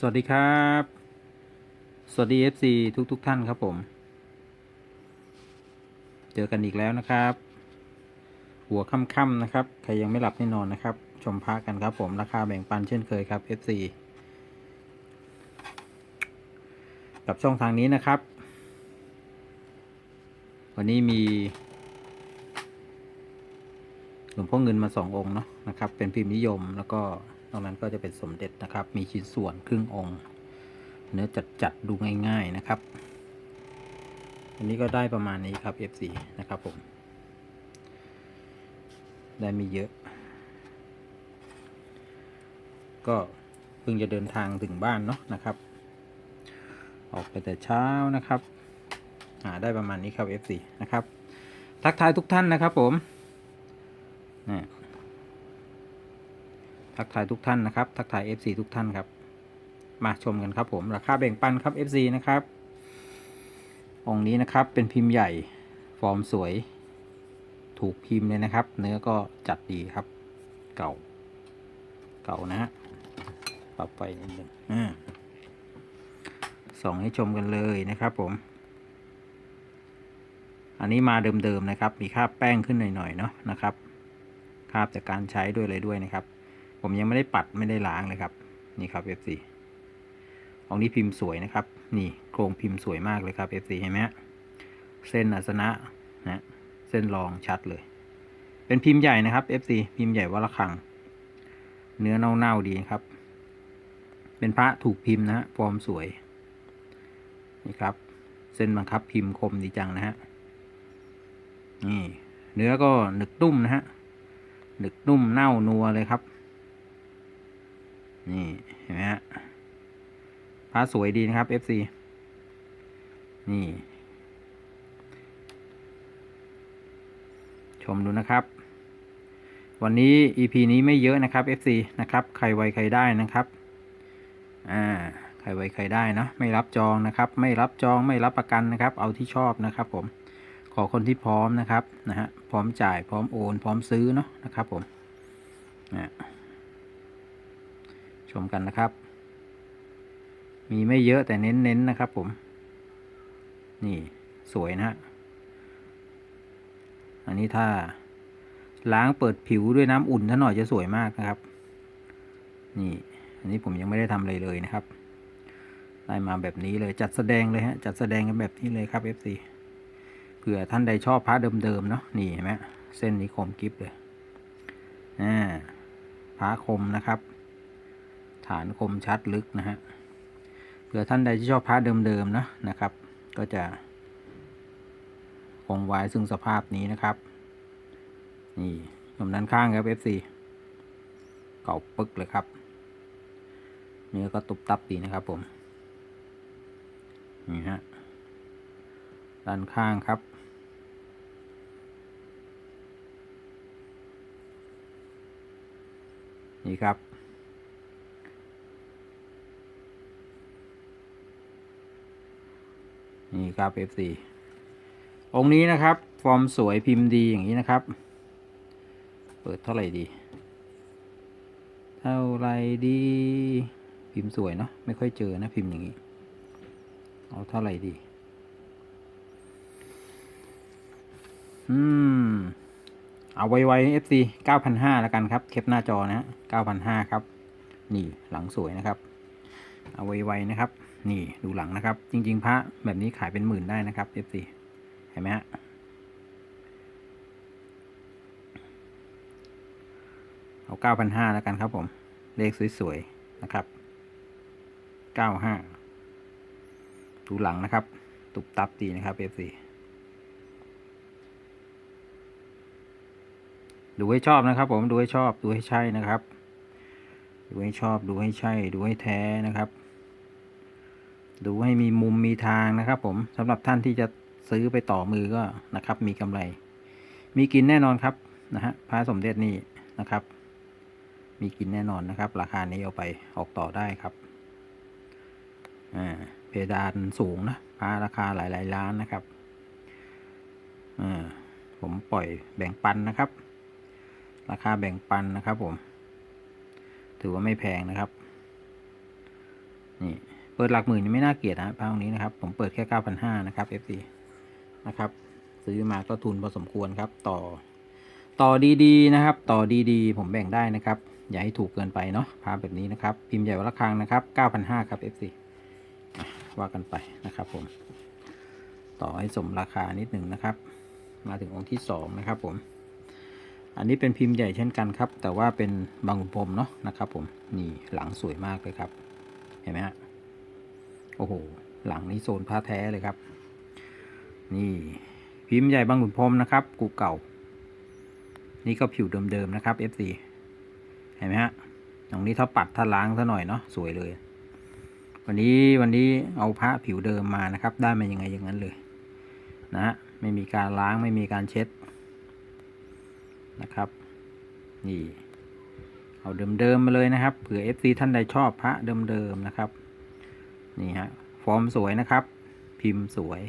สวัสดีครับ สวัสดี FC ทุกทุกๆท่านครับผม เจอกันอีกแล้วนะครับ หัวค่ำๆนะครับ ใครยังไม่หลับไม่นอนนะครับ ชมพระกันครับผมราคาแบ่งปันเช่นเคยครับ FC กับช่องทางนี้นะครับ วันนี้มีหลวงพ่อเงินมาสององค์เนาะนะครับ เป็นพิมพ์นิยมแล้วก็ นอกนั้นก็จะเป็นสมเด็จนะครับ มีชิ้นส่วนครึ่งองค์ เนื้อจัดจัดๆดูง่าย ๆนะครับ อันนี้ก็ได้ประมาณนี้ครับ F4 นะครับผม ได้ไม่เยอะ ก็เพิ่งจะเดินทางถึงบ้านเนาะนะครับ ออกไปแต่เช้านะครับอ่าได้ประมาณนี้ครับ F4 นะครับ ทักทายทุกท่านนะครับผมนะ ทักทายทุกท่านนะครับ ทักทาย FC ทุกท่านครับ มาชมกันครับผมราคาแบ่งปันครับ FC นะครับองค์นี้นะครับเป็นพิมพ์ใหญ่ฟอร์มสวย ถูกพิมพ์เลยนะครับ เนื้อก็จัดดีครับ เก่า เก่านะฮะปรับไฟนิดนึงอ่าส่องให้ชมกันเลยนะครับผม อันนี้มาเดิมๆนะครับ มีคราบแป้งขึ้นหน่อยๆเนาะนะครับคราบจากการใช้ด้วยอะไรด้วยนะครับ ผมยังไม่ได้ปัดไม่ได้ล้างเลยครับ นี่ครับ F4 ของนี้พิมพ์สวยนะครับ นี่โครงพิมพ์สวยมากเลยครับ F4 เห็นไหมฮะเส้นอัสนะนะเส้นรองชัดเลย เป็นพิมพ์ใหญ่นะครับ F4 พิมพ์ใหญ่วัดระฆัง เนื้อเน่าๆดีครับ เป็นพระถูกพิมพ์นะฮะฟอร์มสวย นี่ครับ เส้นบังคับพิมพ์คมดีจังนะฮะนี่ เนื้อก็หนึกนุ่มนะฮะหนึกนุ่มเน่านัวเลยครับ นี่เห็นไหมฮะพระสวยดีนะครับ FC นี่ ชมดูนะครับ วันนี้ EP นี้ไม่เยอะนะครับ FC นะครับ ใครไวใครได้นะครับ อ่า ใครไวใครได้นะ ไม่รับจองนะครับ ไม่รับจอง ไม่รับประกันนะครับ เอาที่ชอบนะครับผม ขอคนที่พร้อมนะครับ นะฮะ พร้อมจ่าย พร้อมโอน พร้อมซื้อเนาะนะครับผมนะ ชมกันนะครับ มีไม่เยอะแต่เน้นๆนนะครับผม นี่สวยนะฮะ อันนี้ถ้าล้างเปิดผิวด้วยน้ำอุ่นถ้าหน่อยจะสวยมากนะครับ นี่ อันนี้ผมยังไม่ได้ทำอะไรเลยนะครับ ได้มาแบบนี้เลยจัดแสดงเลยฮะ จัดแสดงกันแบบนี้เลยครับ FC เผื่อท่านใดชอบพระเดิมๆเนาะ นี่เห็นไหมเส้นนี้คมกิฟเลย อ่าพระคมนะครับ ฐานคมชัดลึกนะฮะเผื่อท่านใดที่ชอบพระเดิมๆนะนะครับ ก็จะคงไว้ซึ่งสภาพนี้นะครับ นี่ตรงด้านข้างครับ FC เก่าปึกเลยครับเนื้อก็ตุบตับดีนะครับผม นี่ฮะด้านข้างครับนี่ครับ นี่ครับ F4 องค์นี้นะครับ ฟอร์มสวยพิมพ์ดีอย่างนี้นะครับ เปิดเท่าไหร่ดี เท่าไรดี พิมพ์สวยเนาะไม่ค่อยเจอนะพิมพ์อย่างนี้ เอาเท่าไหร่ดี อืม เอาไวๆ FC 9,500แล้วกันครับเคปหน้าจอนะฮะ9,500 ครับ นี่หลังสวยนะครับ เอาไวๆนะครับ นี่ดูหลังนะครับ จริง ๆ พระแบบนี้ขายเป็นหมื่นได้นะครับ FC เห็นไหมฮะเอา9,500แล้วกันครับผม เลขสวยๆนะครับ95ดูหลังนะครับ ตุบตับดีนะครับ FC ดูให้ชอบนะครับ ผมดูให้ชอบดูให้ใช่นะครับ ดูให้ชอบดูให้ใช่ ดูให้แท้นะครับ ดูให้มีมุมมีทางนะครับผมสำหรับท่านที่จะซื้อไปต่อมือก็นะครับ มีกำไร มีกินแน่นอนครับนะฮะพระสมเด็จนี่นะครับ มีกินแน่นอนนะครับ ราคานี้เอาไปออกต่อได้ครับอ่าเพดานสูงนะพระราคาหลาย ๆ ล้านนะครับอ่าผมปล่อยแบ่งปันนะครับ ราคาแบ่งปันนะครับผม ถือว่าไม่แพงนะครับ นี่ เปิดหลักหมื่นนี่ไม่น่าเกลียดนะพระองค์นี้นะครับ ผมเปิดแค่เก้าพันห้านะครับ FC นะครับ ซื้อมาก็ทุนพอสมควรครับ ต่อ ต่อดีๆนะครับ ต่อดีๆ ผมแบ่งได้นะครับ อย่าให้ถูกเกินไปเนาะพาแบบนี้นะครับ พิมพ์ใหญ่วัดระฆังนะครับ 9,500 ครับ FC ว่ากันไปนะครับผม ต่อให้สมราคานิดหนึ่งนะครับ มาถึงองค์ที่สองนะครับผม อันนี้เป็นพิมพ์ใหญ่เช่นกันครับ แต่ว่าเป็นบางขุนพรมเนาะนะครับ ผม นี่หลังสวยมากเลยครับ เห็นไหมฮะ โอ้โห หลังนี้โซนผ้าแท้เลยครับ นี่พิมพ์ใหญ่บางขุนพรมนะครับ กูเก่า นี่ก็ผิวเดิมๆนะครับ FC เห็นไหมฮะ ตรงนี้ถ้าปัดถ้าล้างซะหน่อยเนาะ สวยเลย วันนี้วันนี้เอาพระผิวเดิมมานะครับ ได้มายังไงอย่างนั้นเลย นะฮะ ไม่มีการล้างไม่มีการเช็ดนะครับ นี่ เอาเดิมๆมาเลยนะครับ เผื่อ FC ท่านใดชอบพระเดิมๆนะครับ นี่ฮะ ฟอร์มสวยนะครับ พิมพ์สวย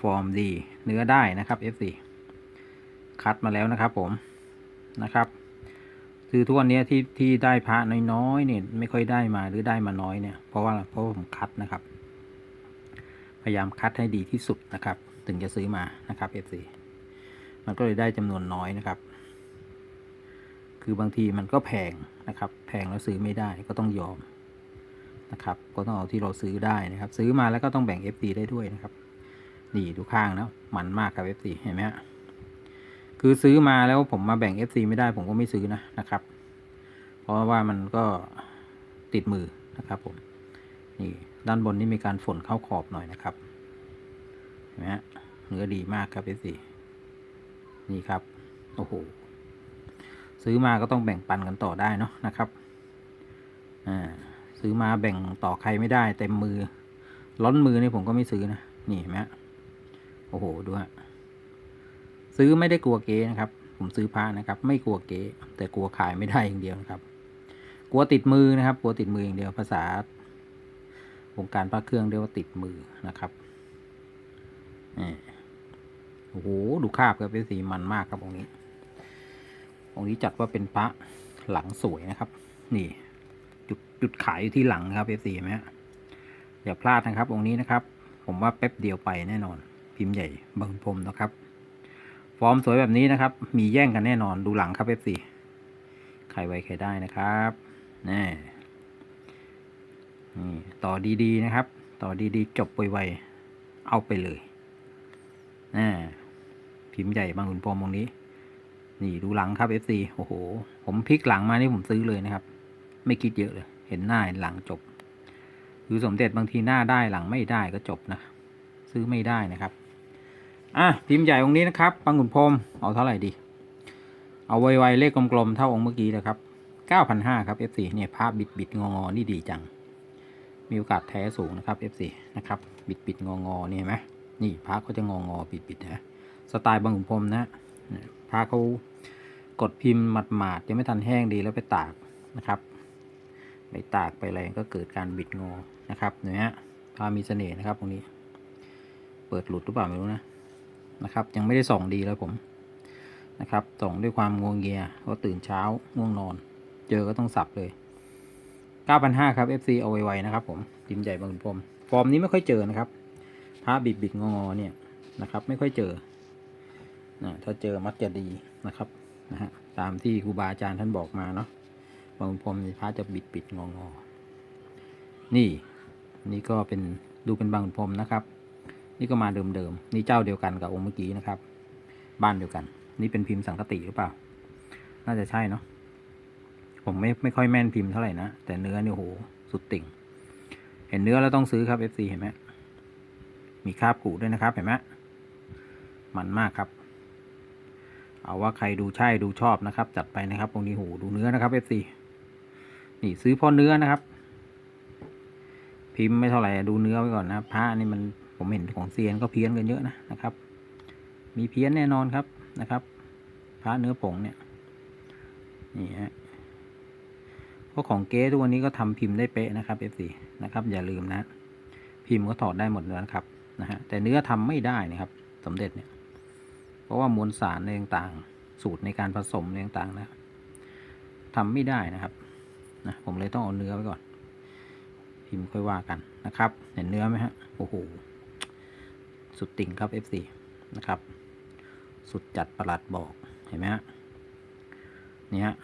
ฟอร์มดี เนื้อได้นะครับ FC คัดมาแล้วนะครับผมนะครับ คือทุกวันนี้ที่ที่ได้พระน้อยๆเนี่ยไม่ค่อยได้มาหรือได้มาน้อยเนี่ยเพราะว่าเพราะผมคัดนะครับ พยายามคัดให้ดีที่สุดนะครับ ถึงจะซื้อมานะครับ FC มันก็เลยได้จำนวนน้อยนะครับ คือบางทีมันก็แพงนะครับ แพงแล้วซื้อไม่ได้ก็ต้องยอม นะครับ ก็ต้องเอาที่เราซื้อได้นะครับ ซื้อมาแล้วก็ต้องแบ่ง FD ได้ด้วยนะครับ นี่ดูข้างนะมันมากครับ FD เห็นไหมฮะคือซื้อมาแล้วผมมาแบ่ง FC ไม่ได้ผมก็ไม่ซื้อนะนะครับ เพราะว่ามันก็ติดมือนะครับผมนี่ด้านบนนี่มีการฝนเข้าขอบหน่อยนะครับเห็นไหมฮะเนื้อดีมากครับ FC นี่ครับโอ้โหซื้อมาก็ต้องแบ่งปันกันต่อได้เนาะนะครับอ่า ซื้อมาแบ่งต่อใครไม่ได้เต็มมือ ล้นมือนี่ผมก็ไม่ซื้อนะ นี่เห็นไหมโอ้โหดูฮะซื้อไม่ได้กลัวเก๊นะครับ ผมซื้อพระนะครับ ไม่กลัวเก๊แต่กลัวขายไม่ได้อย่างเดียวนะครับ กลัวติดมือนะครับ กลัวติดมืออย่างเดียวภาษาวงการพระเครื่องเรียกว่าติดมือนะครับนี่โอ้โหดูคาบครับเป็นสีมันมากครับองค์นี้องค์นี้จัดว่าเป็นพระหลังสวยนะครับ นี่ จุดขายอยู่ที่หลังครับเอฟซีไหมฮะอย่าพลาดนะครับองค์นี้นะครับ ผมว่าแป๊บเดียวไปแน่นอน พิมพ์ใหญ่บิงพรมนะครับ ฟอร์มสวยแบบนี้นะครับ มีแย่งกันแน่นอนดูหลังครับเอฟซีใครไวใครได้นะครับนี่นี่ต่อดีๆนะครับ ต่อดีๆ จบไวๆเอาไปเลยนี่พิมพ์ใหญ่บางขุนพรหมองนี้ นี่ดูหลังครับ FC โอ้โห ผมพลิกหลังมานี่ผมซื้อเลยนะครับ ไม่คิดเยอะเลย เห็นหน้าเห็นหลังจบคือสมเด็จบางทีหน้าได้หลังไม่ได้ก็จบนะ ซื้อไม่ได้นะครับ อะพิมพ์ใหญ่องค์นี้นะครับบางขุนพรมเอาเท่าไหร่ดี เอาไวๆเลขกลมๆเท่าองค์เมื่อกี้นะครับ9,500ครับ FC เนี่ยภาพบิดบิดงองอนี่ดีจัง มีโอกาสแท้สูงนะครับ FC นะครับบิดบิดงองอๆนี่เห็นไหมนี่พระเขาจะงองอบิดบิดนะสไตล์บางขุนพรมนะพระเขากดพิมพ์หมาดๆยังไม่ทันแห้งดีแล้วไปตากนะครับ ไปตากไปอะไรก็เกิดการบิดงอนะครับเนี่ยฮะพามีเสน่ห์นะครับตรงนี้ เปิดหลุดหรือเปล่าไม่รู้นะนะครับ ยังไม่ได้ส่องดีแล้วผมนะครับส่องด้วยความงวงเงียเพราะตื่นเช้าง่วงนอน เจอก็ต้องสับเลย 9,500 ครับ FC เอาไว้ๆนะครับ ผมพิมใหญ่บางขุนพรมฟอร์มนี้ไม่ค่อยเจอนะครับพระบิดบิดงอเนี่ยนะครับ ไม่ค่อยเจอนะถ้าเจอมักจะดีนะครับนะฮะตามที่ครูบาอาจารย์ท่านบอกมาเนาะ บางพรมนี่พระจะบิดบิดๆงอๆนี่นี่ก็เป็นดูเป็นบางพรมนะครับ นี่ก็มาเดิมๆนี่เจ้าเดียวกันกับองค์เมื่อกี้นะครับ บ้านเดียวกัน นี่เป็นพิมพ์สังคติหรือเปล่า น่าจะใช่เนาะผมไม่ไม่ค่อยแม่นพิมพ์เท่าไหร่นะแต่เนื้อเนี่ยโหสุดติ่ง เห็นเนื้อแล้วต้องซื้อครับ FC เห็นไหมมีคราบกูด้วยนะครับเห็นไหมมันมากครับ เอาว่าใครดูใช่ดูชอบนะครับ จัดไปนะครับตรงนี้โหดูเนื้อนะครับ FC นี่ซื้อพอเนื้อนะครับ พิมพ์ไม่เท่าไหร่ดูเนื้อไว้ก่อนนะพระนี่มันผมเห็นของเซียนก็เพี้ยนกันเยอะนะนะครับ มีเพี้ยนแน่นอนครับนะครับ พระเนื้อผงเนี่ยนี่ฮะเพราะของเก๊ทุกวันนี้ก็ทำพิมพ์ได้เป๊ะนะครับ F4 นะครับ อย่าลืมนะ พิมพ์ก็ถอดได้หมดแล้วนะครับนะฮะแต่เนื้อทำไม่ได้นะครับสมเด็จเนี่ย เพราะว่ามวลสารในต่างๆสูตรในการผสมในต่างๆนะทำไม่ได้นะครับ นะผมเลยต้องเอาเนื้อไว้ก่อน พิมพ์ค่อยว่ากันนะครับ เห็นเนื้อไหมฮะโอ้โหสุดติ่งครับ F4 นะครับ สุดจัดประหลัดบอกเห็นไหมฮะนี่ฮะ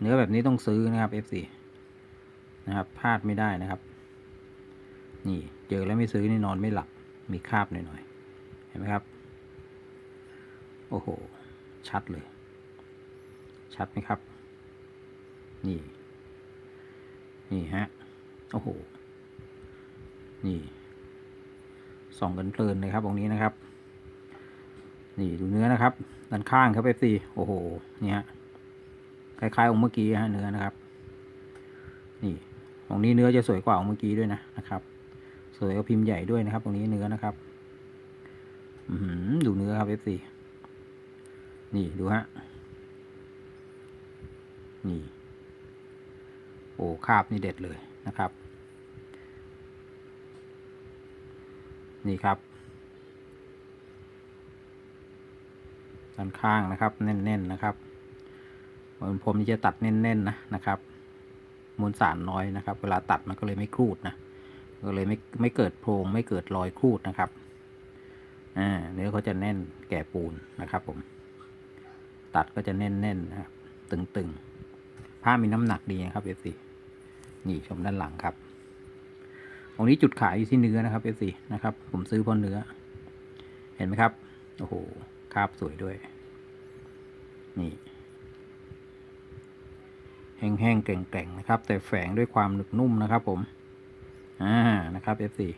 เนื้อแบบนี้ต้องซื้อนะครับ F4 นะครับพลาดไม่ได้นะครับ นี่เจอแล้วไม่ซื้อนี่นอนไม่หลับมีคราบหน่อยๆเห็นไหมครับ โอ้โห ชัดเลย ชัดไหมครับ นี่ นี่ฮะ โอ้โห นี่ ส่องกันเพลินเลยครับตรงนี้นะครับ นี่ดูเนื้อนะครับ ด้านข้างครับเอฟซีโอ้โหนี่ฮะคล้ายๆองค์เมื่อกี้ฮะเนื้อนะครับ นี่ตรงนี้เนื้อจะสวยกว่าองค์เมื่อกี้ด้วยนะนะครับ สวยกว่าพิมพ์ใหญ่ด้วยนะครับ ตรงนี้เนื้อนะครับ อือหือดูเนื้อครับเอฟซีนี่ดูฮะ นี่ โอ้คาบนี่เด็ดเลยนะครับ นี่ครับ ด้านข้างนะครับแน่นๆนะครับเหมือนผมนี่จะตัดแน่นๆนะนะครับมวลสารน้อยนะครับ เวลาตัดมันก็เลยไม่ครูดนะก็เลยไม่ไม่เกิดโพรงไม่เกิดรอยครูดนะครับอ่าเนื้อเขาจะแน่นแก่ปูนนะครับผม ตัดก็จะแน่นๆนะครับ ตึงๆ ผ้ามีน้ำหนักดีนะครับเอฟซีนี่ชมด้านหลังครับตรงนี้จุดขายอยู่ที่เนื้อนะครับเอฟซีนะครับ ผมซื้อเพราะเนื้อ เห็นไหมครับ โอ้โหคาบสวยด้วย นี่ แห้งๆแกร่งๆนะครับ แต่แฝงด้วยความหนึบนุ่มนะครับ ผม อ่านะครับเอฟซี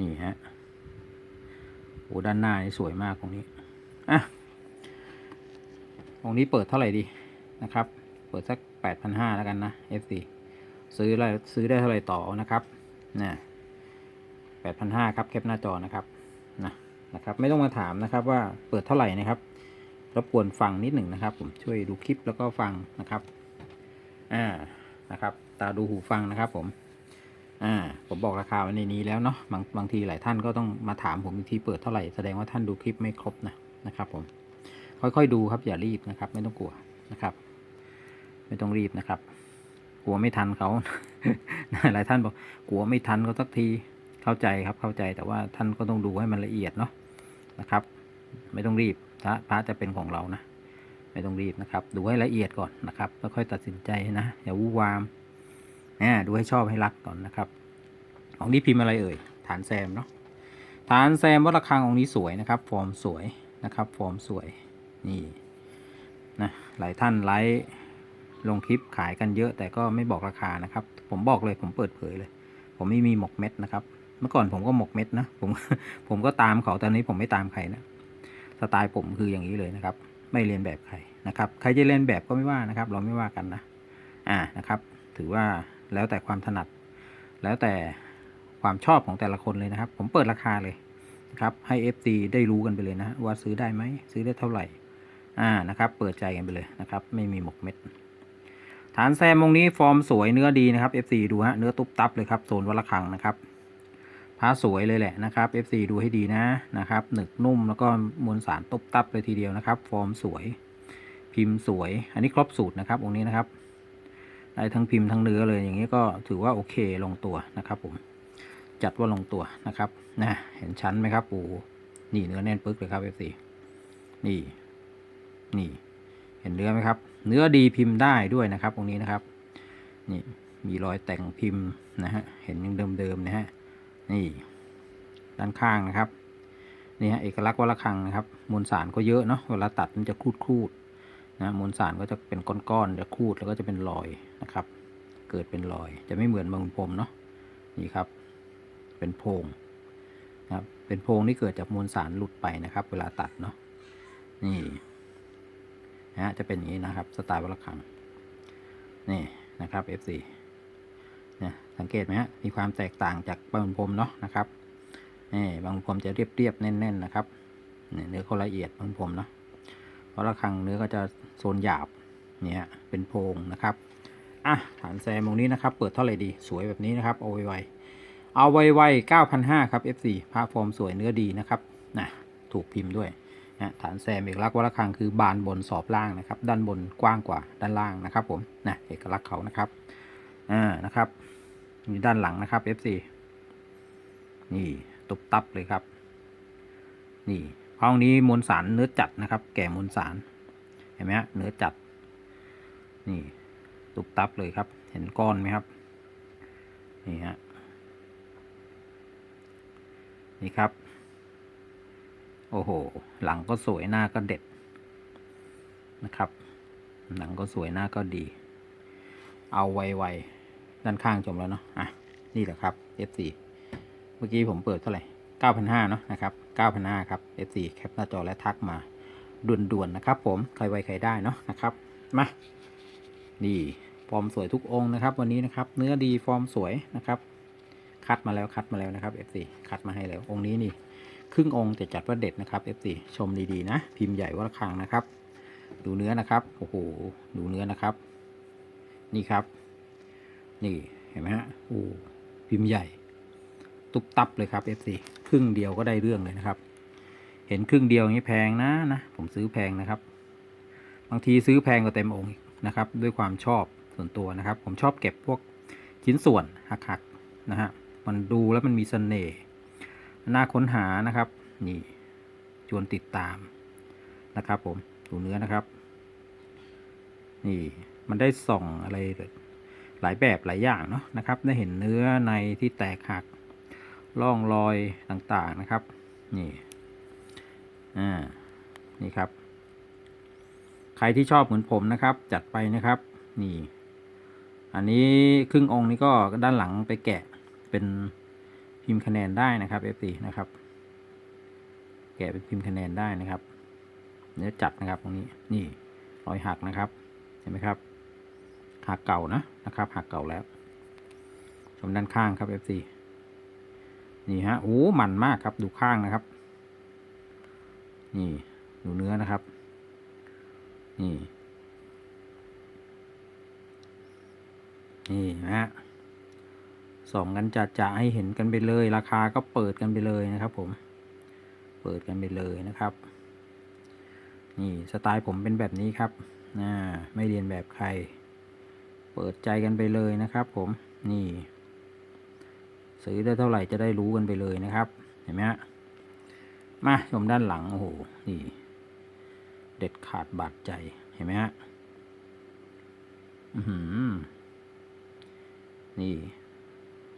นี่ฮะโอ้ด้านหน้านี่สวยมากตรงนี้อะตรงนี้เปิดเท่าไหร่ดีนะครับ เปิดสักแปดพันห้าแล้วกันนะ FC ซื้อได้ซื้อได้เท่าไหร่ต่อนะครับนะแปดพันห้าครับแคปหน้าจอนะครับนะนะครับ ไม่ต้องมาถามนะครับว่าเปิดเท่าไหร่นะครับรบกวนฟังนิดหนึ่งนะครับ ผมช่วยดูคลิปแล้วก็ฟังนะครับอ่านะครับ ตาดูหูฟังนะครับผมอ่าผมบอกราคาไว้ในนี้แล้วเนาะบางบางทีหลายท่านก็ต้องมาถามผมอีกทีเปิดเท่าไหร่แสดงว่าท่านดูคลิปไม่ครบนะนะครับผมค่อยๆดูครับอย่ารีบนะครับ ไม่ต้องกลัวนะครับ ไม่ต้องรีบนะครับ กลัวไม่ทันเขาหลายท่านบอกกลัวไม่ทันเขาสักทีเข้าใจครับเข้าใจแต่ว่าท่านก็ต้องดูให้มันละเอียดเนาะนะครับ ไม่ต้องรีบพระพระจะเป็นของเรานะไม่ต้องรีบนะครับ ดูให้ละเอียดก่อนนะครับแล้วค่อยตัดสินใจนะอย่าวู่วามเนี่ยดูให้ชอบให้รักก่อนนะครับ ของนี้พิมพ์อะไรเอ่ยฐานแซมเนาะฐานแซมวัดระฆังองค์นี้สวยนะครับ ฟอร์มสวยนะครับ ฟอร์มสวยนี่นะหลายท่านไลฟ์ ลงคลิปขายกันเยอะ แต่ก็ไม่บอกราคานะครับ ผมบอกเลยผมเปิดเผยเลย ผมไม่มีหมกเม็ดนะครับ เมื่อก่อนผมก็หมกเม็ดนะผมผมก็ตามเขาตอนนี้ผมไม่ตามใครนะสไตล์ผมคืออย่างนี้เลยนะครับ ไม่เรียนแบบใครนะครับ ใครจะเรียนแบบก็ไม่ว่านะครับ เราไม่ว่ากันนะ อ่านะครับ ถือว่าแล้วแต่ความถนัด แล้วแต่ความชอบของแต่ละคนเลยนะครับ ผมเปิดราคาเลยนะครับ ให้ FT ได้รู้กันไปเลยนะว่าซื้อได้ไหมซื้อได้เท่าไหร่ อ่านะครับ เปิดใจกันไปเลยนะครับ ไม่มีหมกเม็ด ฐานแซมตรงนี้ฟอร์มสวยเนื้อดีนะครับ FC ดูฮะเนื้อตุ๊บตับเลยครับโซนวัลคังนะครับผ้าสวยเลยแหละนะครับ FC ดูให้ดีนะนะครับหนึกนุ่มแล้วก็มวลสารตุ๊บตับเลยทีเดียวนะครับ ฟอร์มสวย พิมพ์สวย อันนี้ครบสูตรนะครับองค์นี้นะครับได้ทั้งพิมพ์ทั้งเนื้อเลยอย่างนี้ก็ถือว่าโอเคลงตัวนะครับผมจัดว่าลงตัวนะครับนะเห็นชั้นไหมครับปูนี่เนื้อแน่นปึ๊กเลยครับเอฟซีนี่นี่ เห็นเนื้อไหมครับ เนื้อดีพิมพ์ได้ด้วยนะครับตรงนี้นะครับนี่มีรอยแต่งพิมพ์นะฮะเห็นยังเดิมๆนะฮะนี่ด้านข้างนะครับนี่ฮะเอกลักษณ์วัลคังนะครับมวลสารก็เยอะเนาะเวลาตัดมันจะคูดคูดๆนะมวลสารก็จะเป็นก้อนๆจะคูดแล้วก็จะเป็นรอยนะครับ เกิดเป็นรอยจะไม่เหมือนบางพรมเนาะนี่ครับ เป็นโพรงนะครับเป็นโพรงที่เกิดจากมวลสารหลุดไปนะครับ เวลาตัดเนาะนี่ นะฮะจะเป็นอย่างนี้นะครับสไตล์วัลคังนี่นะครับ F4 เนี่ยสังเกตไหมฮะมีความแตกต่างจากบางพรมเนาะนะครับนี่บางพรมจะเรียบๆแน่น ๆ นะครับเนี่ยเนื้อเขาละเอียดบางพรมเนาะเพราะระคังเนื้อก็จะโซนหยาบเนี่ยเป็นโพรงนะครับอะฐานแซมตรงนี้นะครับ เปิดเท่าไหร่ดีสวยแบบนี้นะครับเอาไวๆเอาไวๆ9,500 ครับ F4 ผ้าฟอร์มสวยเนื้อดีนะครับนะถูกพิมพ์ด้วย นะฐานแซมเอกลักษณ์วัลคังคือบานบนสอบล่างนะครับ ด้านบนกว้างกว่าด้านล่างนะครับผมนะเอกลักษณ์เขานะครับอ่านะครับนี่ด้านหลังนะครับ F4 นี่ตุบตับเลยครับ นี่ห้องนี้มวลสารเนื้อจัดนะครับ แก่มวลสารเห็นไหมฮะเนื้อจัด นี่ตุบตับเลยครับ เห็นก้อนไหมครับ นี่ฮะนี่ครับ โอ้โห หลังก็สวยหน้าก็เด็ดนะครับหนังก็สวยหน้าก็ดี เอาไวๆด้านข้างจมแล้วเนาะ อะ นี่แหละครับ F4 เมื่อกี้ผมเปิดเท่าไหร่9,500เนาะนะครับ9,500ครับ F4 แคปหน้าจอและทักมาด่วนๆนะครับ ผม ใครไวใครได้เนาะนะครับ มา นี่ ฟอร์มสวยทุกองค์นะครับ วันนี้นะครับ เนื้อดีฟอร์มสวยนะครับ คัดมาแล้วคัดมาแล้วนะครับ F4 คัดมาให้แล้วองค์นี้นี่ ครึ่งองค์แต่จัดว่าเด็ดนะครับ F4 ชมดีๆนะ พิมพ์ใหญ่วัดระฆังนะครับ ดูเนื้อนะครับโอ้โหดูเนื้อนะครับ นี่ครับ นี่เห็นไหมฮะโอ้พิมพ์ใหญ่ ตุบตับเลยครับ F4 ครึ่งเดียวก็ได้เรื่องเลยนะครับ เห็นครึ่งเดียวอย่างนี้แพงนะนะผมซื้อแพงนะครับ บางทีซื้อแพงกว่าเต็มองค์นะครับ ด้วยความชอบส่วนตัวนะครับ ผมชอบเก็บพวกชิ้นส่วนหักๆนะฮะมันดูแล้วมันมีเสน่ห์ น่าค้นหานะครับ นี่ชวนติดตามนะครับ ผมดูเนื้อนะครับ นี่มันได้ส่องอะไรหลายแบบหลายอย่างเนาะนะครับ ได้เห็นเนื้อในที่แตกหักร่องรอยต่างๆนะครับ นี่อ่านี่ครับ ใครที่ชอบเหมือนผมนะครับ จัดไปนะครับ นี่ อันนี้ครึ่งองค์นี้ก็ด้านหลังไปแกะเป็น พิมพ์คะแนนได้นะครับ F4 นะครับ แกะเป็นพิมพ์คะแนนได้นะครับเนื้อจัดนะครับตรงนี้นี่รอยหักนะครับ เห็นไหมครับหักเก่านะนะครับหักเก่าแล้วชมด้านข้างครับ F4 นี่ฮะโอ้มันมากครับดูข้างนะครับ นี่ดูเนื้อนะครับ นี่ นี่นะฮะ ส่องกันจะจะให้เห็นกันไปเลย ราคาก็เปิดกันไปเลยนะครับผม เปิดกันไปเลยนะครับ นี่สไตล์ผมเป็นแบบนี้ครับนะไม่เรียนแบบใคร เปิดใจกันไปเลยนะครับ ผม นี่ ซื้อได้เท่าไหร่จะได้รู้กันไปเลยนะครับ เห็นไหมฮะ มาชมด้านหลัง โอ้โห นี่ เด็ดขาดบาดใจ เห็นไหมฮะ อือหือนี่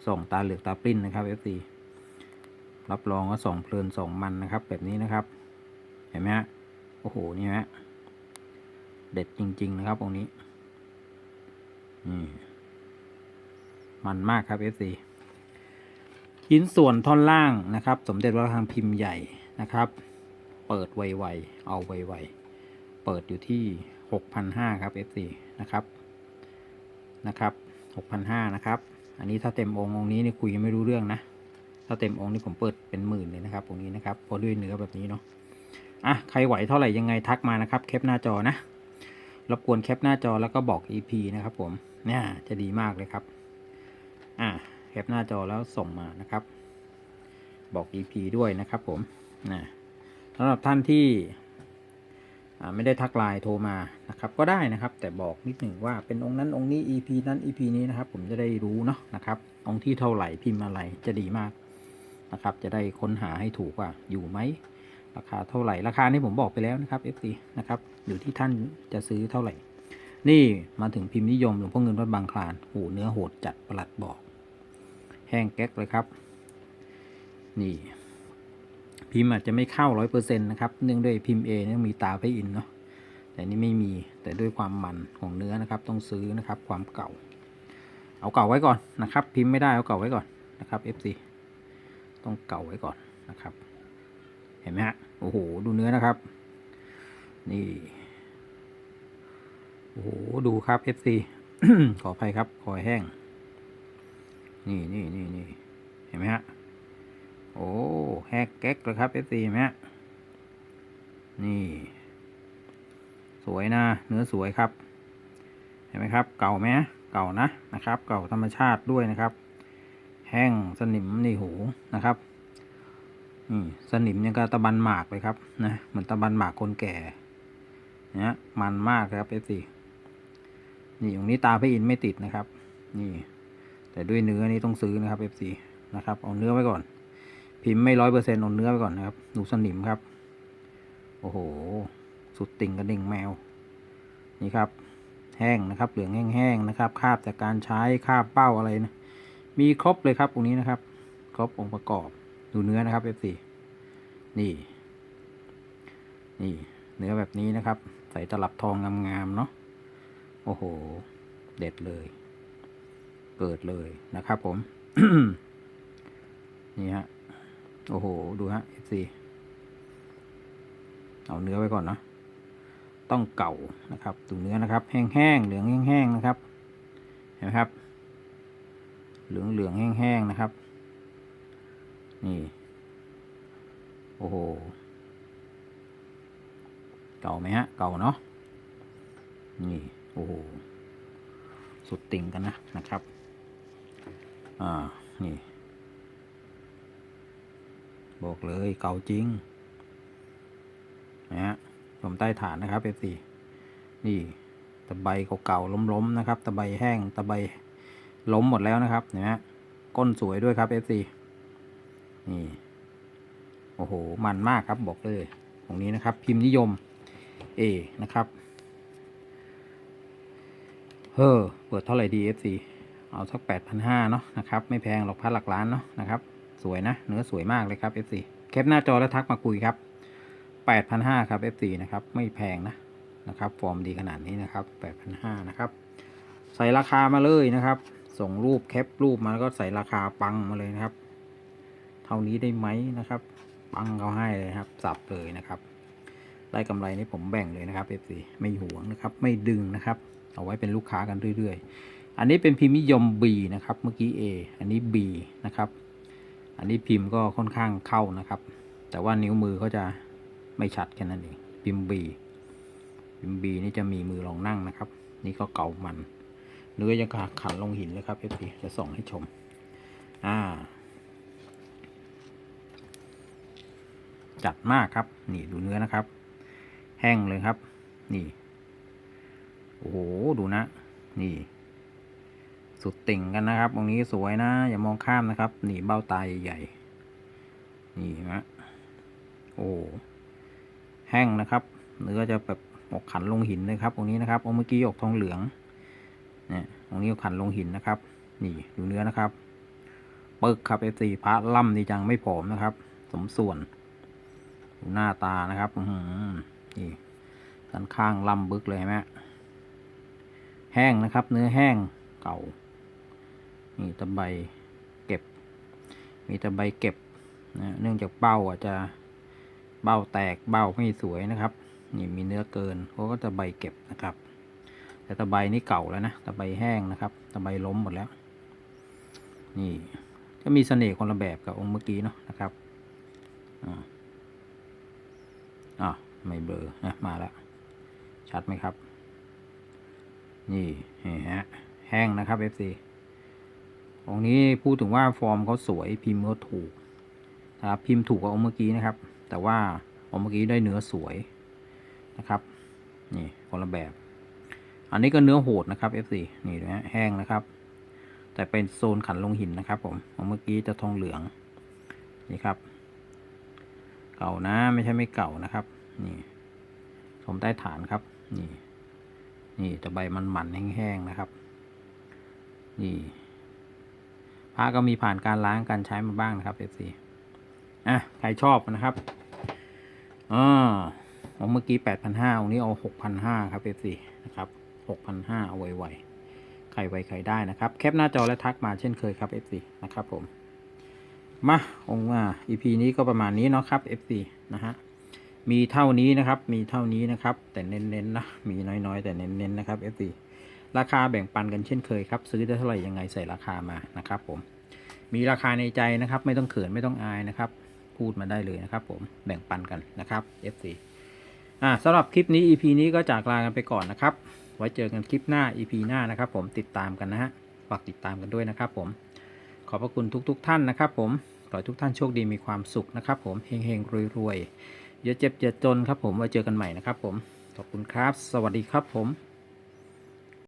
ส่องตาเหลือกตาปริ้นนะครับ FC รับรองว่าส่องเพลินส่องมันนะครับ แบบนี้นะครับ เห็นไหมฮะโอ้โหนี่ฮะเด็ดจริง ๆ นะครับตรงนี้นี่มันมากครับ FC ชิ้นส่วนท่อนล่างนะครับ สมเด็จพระทางพิมพ์ใหญ่นะครับ เปิดไวๆเอาไวๆเปิดอยู่ที่ 6,500 ครับ FC นะครับนะครับ 6,500 นะครับ อันนี้ถ้าเต็มองค์องค์นี้เนี่ยคุยยังไม่รู้เรื่องนะ ถ้าเต็มองค์นี่ผมเปิดเป็นหมื่นเลยนะครับองค์นี้นะครับเพราะด้วยเนื้อแบบนี้เนาะ อะใครไหวเท่าไหร่ยังไงทักมานะครับแคปหน้าจอนะ รบกวนแคปหน้าจอแล้วก็บอก EP นะครับผม เนี่ยจะดีมากเลยครับ อะแคปหน้าจอแล้วส่งมานะครับ บอก EP ด้วยนะครับผมนะสำหรับท่านที่ ไม่ได้ทักไลน์โทรมานะครับก็ได้นะครับ แต่บอกนิดหนึ่งว่าเป็นองค์นั้นองค์นี้ EP นั้น EP นี้นะครับ ผมจะได้รู้เนาะนะครับองค์ที่เท่าไหร่พิมพ์อะไรจะดีมากนะครับ จะได้ค้นหาให้ถูกว่าอยู่ไหมราคาเท่าไหร่ราคานี่ผมบอกไปแล้วนะครับ FC นะครับอยู่ที่ท่านจะซื้อเท่าไหร่ นี่มาถึงพิมพ์นิยมหลวงพ่อเงินวัดบางคลานหูเนื้อโหดจัดประหลัดบอก แห้งแก๊กเลยครับ นี่ พิมพ์อาจจะไม่เข้าร้อยเปอร์เซ็นต์นะครับ เนื่องด้วยพิมพ์เอเนี่ยมีตาไปอินเนาะ แต่นี่ไม่มี แต่ด้วยความมันของเนื้อนะครับ ต้องซื้อนะครับ ความเก่า เอาเก่าไว้ก่อนนะครับ พิมพ์ไม่ได้เอาเก่าไว้ก่อนนะครับ FC ต้องเก่าไว้ก่อนนะครับ เห็นไหมฮะ โอ้โห ดูเนื้อนะครับ นี่ โอ้โห ดูครับ FC ขออภัยครับ คอยแห้ง นี่นี่นี่นี่เห็นไหมฮะ โอ้แฮกแก๊กเลยครับ FC เห็นไหมฮะนี่ สวยนะ เนื้อสวยครับ เห็นไหมครับ เก่าไหมเก่านะนะครับ เก่าธรรมชาติด้วยนะครับ แห้งสนิมนี่หูนะครับนี่สนิมยังกับตะบันหมากเลยครับนะเหมือนตะบันหมากคนแก่เนี่ยมันมากครับเอฟซีนี่ตรงนี้ตาพระอินไม่ติดนะครับ นี่ แต่ด้วยเนื้อนี่ต้องซื้อนะครับ FC นะครับ เอาเนื้อไว้ก่อน พิมพ์ไม่ร้อยเปอร์เซ็นต์เอาเนื้อไว้ก่อนนะครับ หนูสนิมครับ โอ้โห สุดติ่งกระดิ่งแมว นี่ครับ แห้งนะครับ เหลืองแห้งๆนะครับ คาบจากการใช้คาบเป้าอะไรนะ มีครบเลยครับตรงนี้นะครับ ครบองค์ประกอบ ดูเนื้อนะครับ F4 นี่ นี่ เนื้อแบบนี้นะครับ ใส่ตลับทองงามๆเนาะ โอ้โห เด็ดเลย เกิดเลยนะครับผม นี่ฮะ โอ้โห ดูฮะ F4 เอาเนื้อไว้ก่อนเนาะต้องเก่านะครับดูเนื้อนะครับ แห้งๆ เหลืองแห้งๆ นะครับ เห็นไหมครับ เหลืองเหลืองๆแห้งๆ นะครับ นี่ โอ้โห เก่าไหมฮะ เก่าเนาะ นี่ โอ้โห สุดติ่งกันนะนะครับ อ่า นี่ บอกเลยเก่าจริงนะฮะผมใต้ฐานนะครับ F4 นี่ตะไบเก่าๆล้มๆนะครับ ตะไบแห้งตะไบล้มหมดแล้วนะครับเห็นไหมฮะก้นสวยด้วยครับ F4 นี่โอ้โหมันมากครับบอกเลยตรงนี้นะครับ พิมพ์นิยม A นะครับเฮ้อเปิดเท่าไหร่ดี F4 เอาสักแปดพันห้าเนาะนะครับ ไม่แพงหรอกพันหลักล้านเนาะนะครับ สวยนะ เนื้อสวยมากเลยครับ F4 แคปหน้าจอแล้วทักมาคุยครับ 8,500 ครับ F4 นะครับ ไม่แพงนะนะครับ ฟอร์มดีขนาดนี้นะครับ 8,500 นะครับ ใส่ราคามาเลยนะครับ ส่งรูปแคปรูปมาแล้วก็ใส่ราคาปังมาเลยนะครับ เท่านี้ได้ไหมนะครับ ปังเขาให้เลยครับ สับเลยนะครับ ได้กำไรนี้ผมแบ่งเลยนะครับ F4 ไม่หวงนะครับ ไม่ดึงนะครับ เอาไว้เป็นลูกค้ากันเรื่อย ๆ อันนี้เป็นพิมพ์นิยม B นะครับ เมื่อกี้ A อันนี้ B นะครับ อันนี้พิมพ์ก็ค่อนข้างเข้านะครับ แต่ว่านิ้วมือเขาจะไม่ชัดแค่นั้นเอง พิมพ์ B พิมพ์ B นี่จะมีมือรองนั่งนะครับ นี่ก็เก่ามันเนื้อยังขันลงหินเลยครับ f อจะส่องให้ชม อ่า จัดมากครับ นี่ดูเนื้อนะครับ แห้งเลยครับ นี่ โอ้โห ดูนะ นี่ สุดติ่งกันนะครับ ตรงนี้สวยนะ อย่ามองข้ามนะครับ นี่เบ้าตาใหญ่ๆนี่นะโอ้แห้งนะครับเนื้อจะแบบออกขันลงหินเลยครับตรงนี้นะครับเอาเมื่อกี้ออกทองเหลืองเนี่ยตรงนี้ออกขันลงหินนะครับ นี่ดูเนื้อนะครับปึกครับเอฟซีพระล่ำดีจังไม่ผอมนะครับ สมส่วนดูหน้าตานะครับอืนี่ด้านข้างล่ำบึกเลยเห็นไหมแห้งนะครับ เนื้อแห้งเก่า นี่ตะไบเก็บ มีตะไบเก็บนะเนื่องจากเป้าอาจจะเบ้าแตกเบ้าไม่สวยนะครับ นี่มีเนื้อเกินเขาก็จะใบเก็บนะครับ แต่ตะไบนี่เก่าแล้วนะตะไบแห้งนะครับตะไบล้มหมดแล้ว นี่ก็มีเสน่ห์คนละแบบกับองค์เมื่อกี้เนาะนะครับอ่าอ่าไม่เบลอนะมาแล้วชัดไหมครับ นี่เห็นฮะแห้งนะครับ FC องนี้พูดถึงว่าฟอร์มเขาสวยพิมพ์เขาถูกนะครับพิมพ์ถูกกว่าองค์เมื่อกี้นะครับ แต่ว่าองค์เมื่อกี้ได้เนื้อสวยนะครับนี่คนละแบบ อันนี้ก็เนื้อโหดนะครับ F4 นี่นะแห้งนะครับ แต่เป็นโซนขันลงหินนะครับ ผมองค์เมื่อกี้จะทองเหลืองนี่ครับ เก่านะไม่ใช่ไม่เก่านะครับ นี่ชมใต้ฐานครับ นี่ นี่จะใบมันหมันแห้งๆนะครับ นี่ ผ้าก็มีผ่านการล้างการใช้มาบ้างนะครับ F4 อะใครชอบนะครับอ่าเอาเมื่อกี้แปดพันห้าองนี้เอาหกพันห้าครับ F4 นะครับหกพันห้าเอาไวๆใครไวใครได้นะครับ แคปหน้าจอและทักมาเช่นเคยครับ F4 นะครับผม มาองค์ว่า EP นี้ก็ประมาณนี้เนาะครับ F4 นะฮะมีเท่านี้นะครับ มีเท่านี้นะครับ แต่เน้นๆนะ มีน้อยๆ แต่เน้นๆนะครับ F4 ราคาแบ่งปันกันเช่นเคยครับ ซื้อได้เท่าไหร่ยังไงใส่ราคามานะครับ ผม มีราคาในใจนะครับ ไม่ต้องเขินไม่ต้องอายนะครับ พูดมาได้เลยนะครับ ผมแบ่งปันกันนะครับ FC อ่าสำหรับคลิปนี้ EP นี้ก็จากลากันไปก่อนนะครับ ไว้เจอกันคลิปหน้า EP หน้านะครับ ผมติดตามกันนะฮะฝากติดตามกันด้วยนะครับ ผม ขอบพระคุณทุกๆท่านนะครับ ผมขอให้ทุกท่านโชคดีมีความสุขนะครับ ผมเฮงๆรวยๆอย่าเจ็บอย่าจนครับ ผมไว้เจอกันใหม่นะครับ ผมขอบคุณครับ สวัสดีครับผม